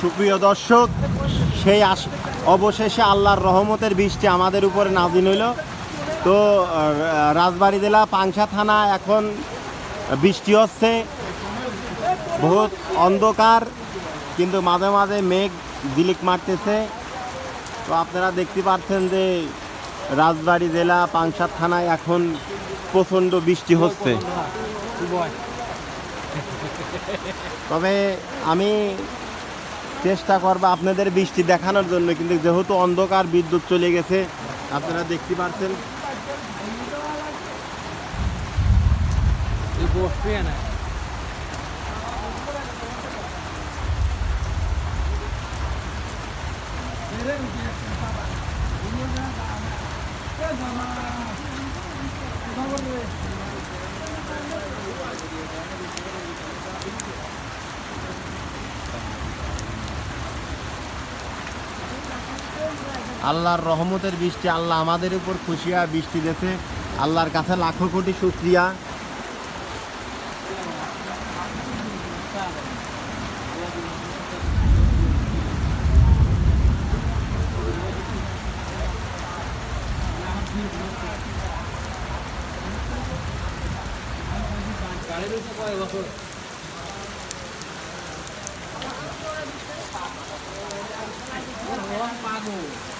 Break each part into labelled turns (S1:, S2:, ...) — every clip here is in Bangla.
S1: সুপ্রিয় দর্শক সেই আস অবশেষে আল্লাহর রহমতের বৃষ্টি আমাদের উপরে নাজিল হইল। তো রাজবাড়ী জেলা পাংশা থানা এখন বৃষ্টি হচ্ছে। বহুত অন্ধকার কিন্তু মাঝে মাঝে মেঘ দিলিক মারতেছে। তো আপনারা দেখতে পাচ্ছেন যে রাজবাড়ী জেলা পাংশা থানায় এখন প্রচণ্ড বৃষ্টি হচ্ছে। তবে আমি চেষ্টা করব আপনাদের বৃষ্টি দেখানোর জন্য কিন্তু যেহেতু অন্ধকার বিদ্যুৎ চলে গেছে আপনারা দেখতে পাচ্ছেন আল্লাহর রহমতের বৃষ্টি, আল্লাহ আমাদের উপর খুশিয়া বৃষ্টি দিয়েছে আল্লাহর কাছে লাখো কোটি শুক্রিয়া Pago.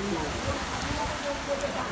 S1: Thank you.